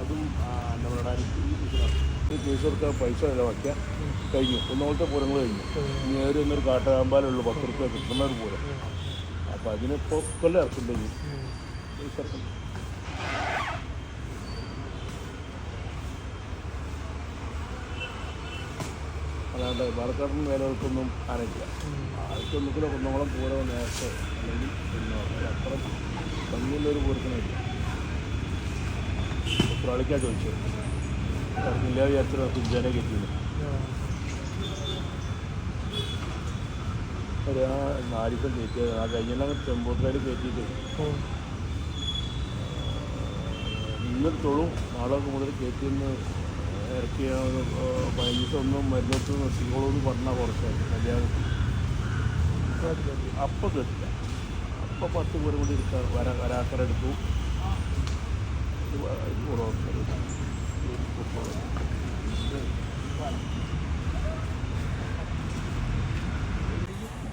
അതും നമ്മുടെ ഈ കേസ് കൊടുക്കാൻ പൈസ ചിലവാക്കിയാൽ കഴിഞ്ഞു. ഒന്നാമത്തെ പൂരങ്ങൾ കഴിഞ്ഞു. ഏറി ഒന്നൊരു കാട്ടാമ്പാലുള്ളൂ പത്ത് റുപ്യ കിട്ടുന്ന ഒരു പൂരം. അപ്പം അതിനിപ്പോൾ കൊല്ലം ഇറക്കുന്നുണ്ടെങ്കിൽ അല്ലാണ്ട് പാലക്കാടിന് വേലകൾക്കൊന്നും ആനയില്ല ആൾക്ക് ഒന്നുകിലും കുന്നോളം പൂരം നേരത്തെ അല്ലെങ്കിൽ അത്ര ഭംഗിയുള്ളൊരു പൂരത്തിനില്ല ഉത്രാളിക്കാ ചോദിച്ചത്. ഇറങ്ങില്ല വിചാരിച്ചിട്ട് കുഞ്ചാനെ കെട്ടിയില്ല ഒരു ആ. നാലിപ്പം കയറ്റിയത് ആ കഴിഞ്ഞെല്ലാം ചെമ്പോട്ടിൽ കയറ്റിയിട്ട് ഇന്നെടുത്തോളും നാളെ മുതൽ കയറ്റിന്ന് ഇറക്കിയ പതിനഞ്ച് ദിവസം ഒന്നും മരുന്നെടുത്ത് നസിക്കോളൂന്ന് പറഞ്ഞാൽ കുറച്ചായിരുന്നു കല്യാണം അപ്പം കെട്ടില്ല അപ്പം പത്ത് പേരും കൂടി എടുക്കാൻ വരാ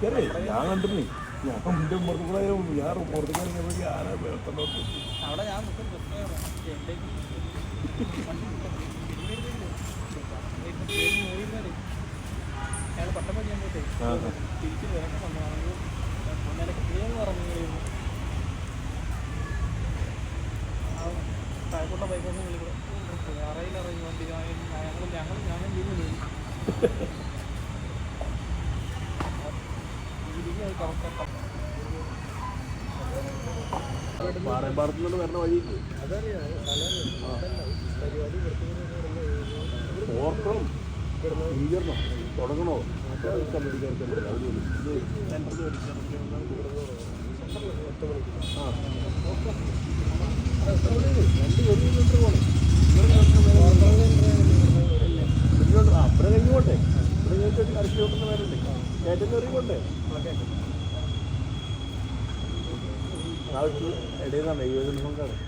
വരാക്കരെടുത്തു ഞാൻ കണ്ടിരുന്നേ ഞാൻ എന്റെ പുറത്തു കൂടെ ഞാൻ പുറത്തേക്ക് ഇറങ്ങിയപ്പോൾ ആരാ വേർത്തണ്ടോട്ട് അവിടെ ഞാൻ നിൽക്കും അയാൾ പട്ടം പഠിക്കാൻ പോയിട്ടേ ആ തിരിച്ച് വരണം വന്നതാണെങ്കിൽ ഒന്നരക്ക് പ്രിയം പറഞ്ഞു താഴെക്കൊണ്ട ബൈക്കൊന്നും വിളിക്കണം വണ്ടി ഞങ്ങൾ ഞങ്ങൾ ഞാനും വീട് പാറയമ്പാടത്തു നിന്ന് വരുന്ന വഴി ഓർക്കണം സ്വീകരണം തുടങ്ങണോ കമ്മിറ്റിക്കാർക്ക് ആ. രണ്ട് കിലോമീറ്റർ ഇടയിൽ നിന്നാണ്. ഇരുപത് കൊണ്ടാണ്